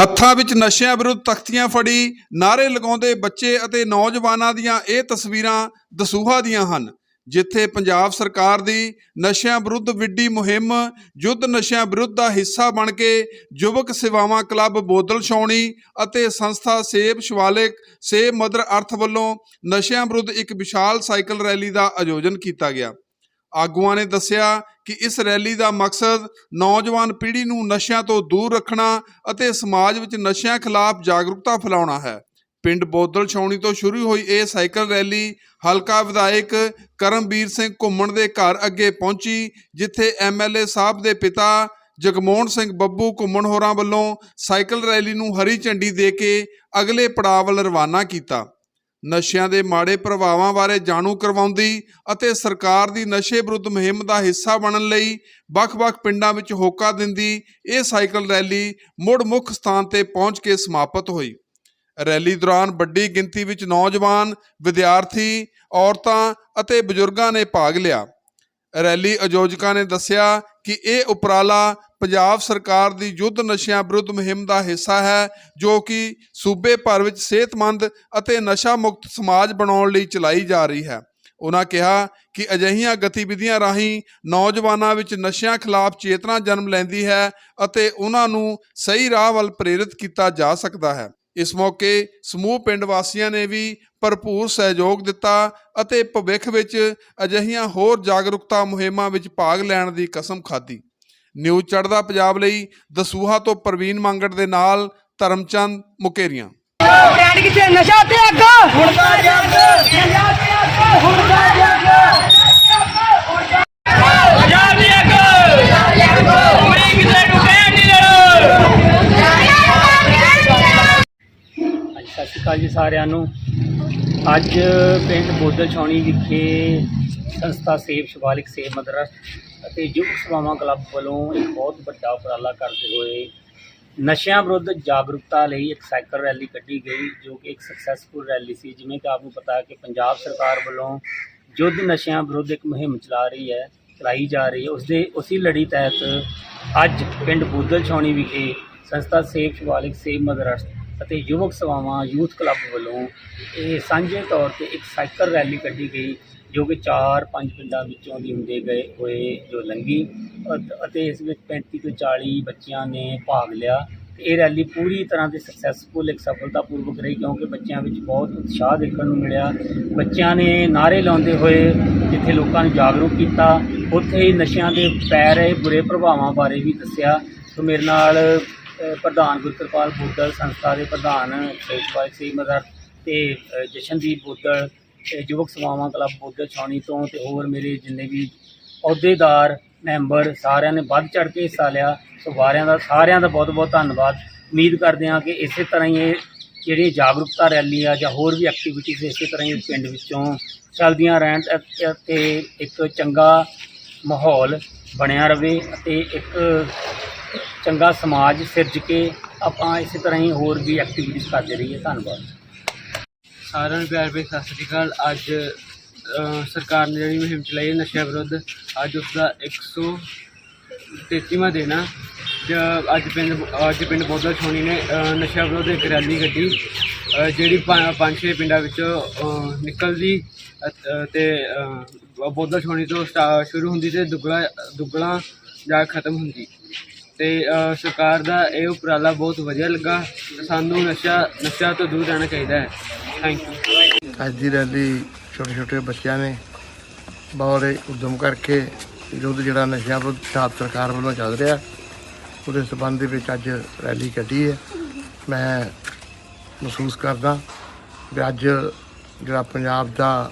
ਹੱਥਾਂ ਵਿੱਚ ਨਸ਼ਿਆਂ ਵਿਰੁੱਧ ਤਖਤੀਆਂ ਫੜੀ ਨਾਰੇ ਲਗਾਉਂਦੇ ਬੱਚੇ ਅਤੇ ਨੌਜਵਾਨਾਂ ਦੀਆਂ ਇਹ ਤਸਵੀਰਾਂ ਦਸੂਹਾ ਦੀਆਂ ਹਨ। ਜਿੱਥੇ ਪੰਜਾਬ ਸਰਕਾਰ ਦੀ ਨਸ਼ਿਆਂ ਵਿਰੁੱਧ ਵਿੱਢੀ ਮੁਹਿੰਮ, ਯੁੱਧ ਨਸ਼ਿਆਂ ਵਿਰੁੱਧ ਦਾ ਹਿੱਸਾ ਬਣ ਕੇ ਯੁਵਕ ਸੇਵਾਵਾਂ ਕਲੱਬ ਬੋਦਲ ਛਾਉਣੀ ਅਤੇ ਸੰਸਥਾ ਸੇਬ ਸ਼ਿਵਾਲਿਕ, ਸੇਬ ਮਦਰ ਅਰਥ ਵੱਲੋਂ ਨਸ਼ਿਆਂ ਵਿਰੁੱਧ ਇੱਕ ਵਿਸ਼ਾਲ ਸਾਈਕਲ ਰੈਲੀ ਦਾ ਆਯੋਜਨ ਕੀਤਾ ਗਿਆ। ਆਗੂਆਂ ਨੇ ਦੱਸਿਆ ਕਿ ਇਸ ਰੈਲੀ ਦਾ ਮਕਸਦ ਨੌਜਵਾਨ ਪੀੜ੍ਹੀ ਨੂੰ ਨਸ਼ਿਆਂ ਤੋਂ ਦੂਰ ਰੱਖਣਾ ਅਤੇ ਸਮਾਜ ਵਿੱਚ ਨਸ਼ਿਆਂ ਖਿਲਾਫ ਜਾਗਰੂਕਤਾ ਫੈਲਾਉਣਾ ਹੈ। ਪਿੰਡ ਬੋਦਲ ਛਾਉਣੀ ਤੋਂ ਸ਼ੁਰੂ ਹੋਈ ਇਹ ਸਾਈਕਲ ਰੈਲੀ, ਹਲਕਾ ਵਿਧਾਇਕ ਕਰਮਵੀਰ ਸਿੰਘ ਘੁੰਮਣ ਦੇ ਘਰ ਅੱਗੇ ਪਹੁੰਚੀ, ਜਿੱਥੇ ਐਮਐਲਏ ਸਾਹਿਬ ਦੇ ਪਿਤਾ ਜਗਮੋਹਨ ਸਿੰਘ ਬੱਬੂ ਘੁੰਮਣ ਹੋਰਾਂ ਵੱਲੋਂ ਸਾਈਕਲ ਰੈਲੀ ਨੂੰ ਹਰੀ ਝੰਡੀ ਦੇ ਕੇ ਅਗਲੇ ਪੜਾਅ ਵੱਲ ਰਵਾਨਾ ਕੀਤਾ। ਨਸ਼ਿਆਂ ਦੇ ਮਾੜੇ ਪ੍ਰਭਾਵਾਂ ਬਾਰੇ ਜਾਣੂ ਕਰਵਾਉਂਦੀ ਅਤੇ ਸਰਕਾਰ ਦੀ ਨਸ਼ੇ ਵਿਰੁੱਧ ਮੁਹਿੰਮ ਦਾ ਹਿੱਸਾ ਬਣਨ ਲਈ ਵੱਖ-ਵੱਖ ਪਿੰਡਾਂ ਵਿੱਚ ਹੋਕਾ ਦਿੰਦੀ, ਇਹ ਸਾਈਕਲ ਰੈਲੀ ਮੁੜ ਮੁੱਖ ਸਥਾਨ ਤੇ ਪਹੁੰਚ ਕੇ ਸਮਾਪਤ ਹੋਈ। ਰੈਲੀ ਦੌਰਾਨ ਵੱਡੀ ਗਿਣਤੀ ਵਿੱਚ ਨੌਜਵਾਨ, ਵਿਦਿਆਰਥੀ, ਔਰਤਾਂ ਅਤੇ ਬਜ਼ੁਰਗਾਂ ਨੇ ਭਾਗ ਲਿਆ। ਰੈਲੀ ਆਯੋਜਕਾਂ ਨੇ ਦੱਸਿਆ ਕਿ ਇਹ ਉਪਰਾਲਾ ਪੰਜਾਬ ਸਰਕਾਰ ਦੀ ਯੁੱਧ ਨਸ਼ਿਆਂ ਵਿਰੁੱਧ ਮੁਹਿੰਮ ਦਾ ਹਿੱਸਾ ਹੈ, ਜੋ ਕਿ ਸੂਬੇ ਭਰ ਵਿੱਚ ਸਿਹਤਮੰਦ ਅਤੇ ਨਸ਼ਾ ਮੁਕਤ ਸਮਾਜ ਬਣਾਉਣ ਲਈ ਚਲਾਈ ਜਾ ਰਹੀ ਹੈ। ਉਹਨਾਂ ਕਿਹਾ ਕਿ ਅਜਿਹੀਆਂ ਗਤੀਵਿਧੀਆਂ ਰਾਹੀਂ ਨੌਜਵਾਨਾਂ ਵਿੱਚ ਨਸ਼ਿਆਂ ਖਿਲਾਫ ਚੇਤਨਾ ਜਨਮ ਲੈਂਦੀ ਹੈ ਅਤੇ ਉਹਨਾਂ ਨੂੰ ਸਹੀ ਰਾਹ ਵੱਲ ਪ੍ਰੇਰਿਤ ਕੀਤਾ ਜਾ ਸਕਦਾ ਹੈ। ਇਸ ਮੌਕੇ ਸਮੂਹ ਪਿੰਡ ਵਾਸੀਆਂ ਨੇ ਵੀ ਭਰਪੂਰ ਸਹਿਯੋਗ ਦਿੱਤਾ ਅਤੇ ਭਵਿੱਖ ਵਿੱਚ ਅਜਿਹੀਆਂ ਹੋਰ ਜਾਗਰੂਕਤਾ ਮੁਹਿੰਮਾਂ ਵਿੱਚ ਭਾਗ ਲੈਣ ਦੀ ਕਸਮ ਖਾਧੀ। ਨਿਊਜ਼ ਚੜ੍ਹਦਾ ਪੰਜਾਬ ਲਈ ਦਸੂਹਾ ਤੋਂ ਪ੍ਰਵੀਨ ਮੰਗੜ ਦੇ ਨਾਲ ਧਰਮਚੰਦ ਮੁਕੇਰੀਆਂ। ਨਸ਼ਾ ਤੇ ਅੱਗ! ਜੱਗ ਨਸ਼ਾ ਤੇ ਅੱਗ! ਹੁੜਦਾ ਜੱਗ ਪੰਜਾਬ ਦੀ ਅੱਗ ਉਮਰੀ ਕਿਤੇ ਟੁੱਟੇ ਨਹੀਂ ਲੜੋ ਹਾਂਜੀ ਸਤਿ ਸ਼੍ਰੀ ਅਕਾਲ ਜੀ ਸਾਰਿਆਂ ਨੂੰ। ਅੱਜ ਪਿੰਡ ਬੋਦਲ ਛਾਉਣੀ ਵਿਖੇ ਸੰਸਥਾ ਸੇਬ ਸ਼ਿਵਾਲਿਕ ਸੇਬ ਮਦਰਸ ਅਤੇ ਯੁਵਕ ਸੇਵਾਵਾਂ ਕਲੱਬ ਵੱਲੋਂ ਇੱਕ ਬਹੁਤ ਵੱਡਾ ਉਪਰਾਲਾ ਕਰਦੇ ਹੋਏ ਨਸ਼ਿਆਂ ਵਿਰੁੱਧ ਜਾਗਰੂਕਤਾ ਲਈ ਇੱਕ ਸਾਈਕਲ ਰੈਲੀ ਕੱਢੀ ਗਈ, ਜੋ ਕਿ ਇੱਕ ਸਕਸੈਸਫੁਲ ਰੈਲੀ ਸੀ। ਜਿਵੇਂ ਕਿ ਆਪ ਨੂੰ ਪਤਾ ਹੈ ਕਿ ਪੰਜਾਬ ਸਰਕਾਰ ਵੱਲੋਂ ਯੁੱਧ ਨਸ਼ਿਆਂ ਵਿਰੁੱਧ ਇੱਕ ਮੁਹਿੰਮ ਚਲਾ ਰਹੀ ਹੈ, ਚਲਾਈ ਜਾ ਰਹੀ ਹੈ। ਉਸ ਦੇ ਉਸੇ ਲੜੀ ਤਹਿਤ ਅੱਜ ਪਿੰਡ ਬੋਦਲ ਛਾਉਣੀ ਵਿਖੇ ਸੰਸਥਾ ਸੇਬ ਸ਼ਿਵਾਲਿਕ ਸੇਬ ਮਦਰਸ ਅਤੇ ਯੁਵਕ ਸੇਵਾਵਾਂ ਯੂਥ ਕਲੱਬ ਵੱਲੋਂ ਇਹ ਸਾਂਝੇ ਤੌਰ ਤੇ ਇੱਕ ਸਾਈਕਲ ਰੈਲੀ ਕੱਢੀ ਗਈ, ਜੋ ਕਿ 4-5 ਪਿੰਡਾਂ ਵਿੱਚੋਂ ਦੀ ਹੁੰਦੇ ਗਏ ਹੋਏ ਜੋ ਲੰਗੀ ਅਤੇ ਇਸ ਵਿੱਚ 35 ਤੋਂ 40 ਬੱਚਿਆਂ ਨੇ ਭਾਗ ਲਿਆ। ਤੇ ਇਹ ਰੈਲੀ ਪੂਰੀ ਤਰ੍ਹਾਂ ਦੇ ਸਕਸੈਸਫੁਲ ਇੱਕ ਸਫਲਤਾਪੂਰਵਕ ਰਹੀ, ਕਿਉਂਕਿ ਬੱਚਿਆਂ ਵਿੱਚ ਬਹੁਤ ਉਤਸ਼ਾਹ ਦੇਖਣ ਨੂੰ ਮਿਲਿਆ। ਬੱਚਿਆਂ ਨੇ ਨਾਅਰੇ ਲਾਉਂਦੇ ਹੋਏ ਜਿੱਥੇ ਲੋਕਾਂ ਨੂੰ ਜਾਗਰੂਕ ਕੀਤਾ, ਉੱਥੇ ਹੀ ਨਸ਼ਿਆਂ ਦੇ ਪੈ ਰਹੇ ਬੁਰੇ ਪ੍ਰਭਾਵਾਂ ਬਾਰੇ ਵੀ ਦੱਸਿਆ। ਸੋ ਮੇਰੇ ਨਾਲ ਪ੍ਰਧਾਨ ਗੁਰਕਿਰਪਾਲ ਬੁੱਦਲ, ਸੰਸਥਾ ਦੇ ਪ੍ਰਧਾਨ ਸੇਖਵਾਲ ਸਿੰਘ ਮਦਰ ਤੇ ਜਸ਼ਨਦੀਪ ਬੁੱਦਲ, ਤੇ ਯੁਵਕ ਸੇਵਾਵਾਂ ਕਲੱਬ ਬੁੱਦਲ ਛਾਉਣੀ ਤੋਂ ਤੇ ਹੋਰ ਮੇਰੇ ਜਿੰਨੇ ਵੀ ਅਹੁਦੇਦਾਰ, ਮੈਂਬਰ ਸਾਰਿਆਂ ਨੇ ਵੱਧ ਚੜ ਕੇ ਹਿੱਸਾ ਲਿਆ। ਸੋ ਸਾਰਿਆਂ ਦਾ ਸਾਰਿਆਂ ਦਾ ਬਹੁਤ ਬਹੁਤ ਧੰਨਵਾਦ। ਉਮੀਦ ਕਰਦੇ ਹਾਂ ਕਿ ਇਸੇ ਤਰ੍ਹਾਂ ਹੀ ਇਹ ਜਿਹੜੀ ਜਾਗਰੂਕਤਾ ਰੈਲੀ ਆ ਜਾਂ ਹੋਰ ਵੀ ਐਕਟੀਵਿਟੀਜ਼ ਇਸੇ ਤਰ੍ਹਾਂ ਹੀ ਪਿੰਡ ਵਿੱਚੋਂ ਚੱਲਦੀਆਂ ਰਹਿਣ ਤੇ- ਤੇ ਇੱਕ ਚੰਗਾ ਮਾਹੌਲ ਬਣਿਆ ਰਵੇ ਅਤੇ ਇੱਕ ਚੰਗਾ ਸਮਾਜ ਸਿਰਜ ਕੇ ਆਪਾਂ ਇਸੇ ਤਰ੍ਹਾਂ ਹੀ ਹੋਰ ਵੀ ਐਕਟੀਵਿਟੀਜ਼ ਕਰਦੇ ਰਹੀਏ। ਧੰਨਵਾਦ। ਸਾਰਿਆਂ ਨੂੰ ਪਿਆਰ ਭਰੀ ਸਤਿ ਸ੍ਰੀ ਅਕਾਲ। ਅੱਜ ਸਰਕਾਰ ਨੇ ਜਿਹੜੀ ਮੁਹਿੰਮ ਚਲਾਈ ਹੈ ਨਸ਼ਿਆਂ ਵਿਰੁੱਧ ਅੱਜ ਉਸ ਦਾ 133ਵਾਂ ਦਿਨ ਆ। ਜ- ਅੱਜ ਪਿੰਡ ਅੱਜ ਪਿੰਡ ਬੋਦਲ ਛੋਣੀ ਨੇ ਨਸ਼ਿਆਂ ਵਿਰੁੱਧ ਇੱਕ ਰੈਲੀ ਕੱਢੀ ਜਿਹੜੀ ਪੰਜ ਛੇ ਪਿੰਡਾਂ ਵਿੱਚੋਂ ਨਿਕਲਦੀ ਅ, ਤੇ ਬੋਦਲ ਛੋਣੀ ਤੋਂ ਸਟਾ- ਸ਼ੁਰੂ ਹੁੰਦੀ ਤੇ ਦੁੱਗਲਾ ਦੁੱਗਲਾ ਜਾ ਖਤਮ ਹੁੰਦੀ। ਤੇ ਸਰਕਾਰ ਦਾ ਇਹ ਉਪਰਾਲਾ ਬਹੁਤ ਵਧੀਆ ਲੱਗਾ। ਸਾਨੂੰ ਨਸ਼ਾ ਨਸ਼ਾ ਤੋਂ ਦੂਰ ਰਹਿਣਾ ਚਾਹੀਦਾ ਹੈ। ਥੈਂਕ ਯੂ ਅੱਜ ਦੀ ਰੈਲੀ ਛੋਟੇ ਛੋਟੇ ਬੱਚਿਆਂ ਨੇ ਬਹੁਤ ਉਦਮ ਕਰਕੇ ਯੁੱਧ ਜਿਹੜਾ ਨਸ਼ਿਆਂ ਵਿਰੁੱਧ ਪੰਜਾਬ ਸਰਕਾਰ ਵੱਲੋਂ ਚੱਲ ਰਿਹਾ, ਉਹਦੇ ਸਬੰਧ ਦੇ ਵਿੱਚ ਅੱਜ ਰੈਲੀ ਕੱਢੀ ਹੈ। ਮੈਂ ਮਹਿਸੂਸ ਕਰਦਾ ਵੀ ਅੱਜ ਜਿਹੜਾ ਪੰਜਾਬ ਦਾ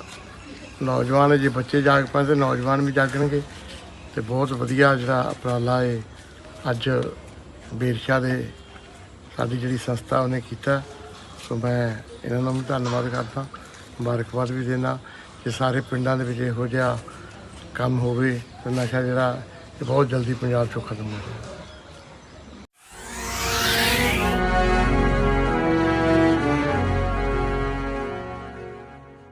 ਨੌਜਵਾਨ ਹੈ, ਜੇ ਬੱਚੇ ਜਾਗ ਪੈਣ ਤੇ ਨੌਜਵਾਨ ਵੀ ਜਾਗਣਗੇ, ਤੇ ਬਹੁਤ ਵਧੀਆ ਜਿਹੜਾ ਉਪਰਾਲਾ ਹੈ ਅੱਜ ਬੇਰਸ਼ਾ ਦੇ ਸਾਡੀ ਜਿਹੜੀ ਸੰਸਥਾ ਉਹਨੇ ਕੀਤਾ। ਸੋ ਮੈਂ ਇਹਨਾਂ ਨੂੰ ਵੀ ਧੰਨਵਾਦ ਕਰਦਾ। ਮੁਬਾਰਕਬਾਦ ਵੀ ਦੇਣਾ ਕਿ ਸਾਰੇ ਪਿੰਡਾਂ ਦੇ ਵਿੱਚ ਇਹੋ ਜਿਹਾ ਕੰਮ ਹੋਵੇ ਤੇ ਨਸ਼ਾ ਜਿਹੜਾ ਇਹ ਬਹੁਤ ਜਲਦੀ ਪੰਜਾਬ ਚੋਂ ਖਤਮ ਹੋ ਜਾਵੇ।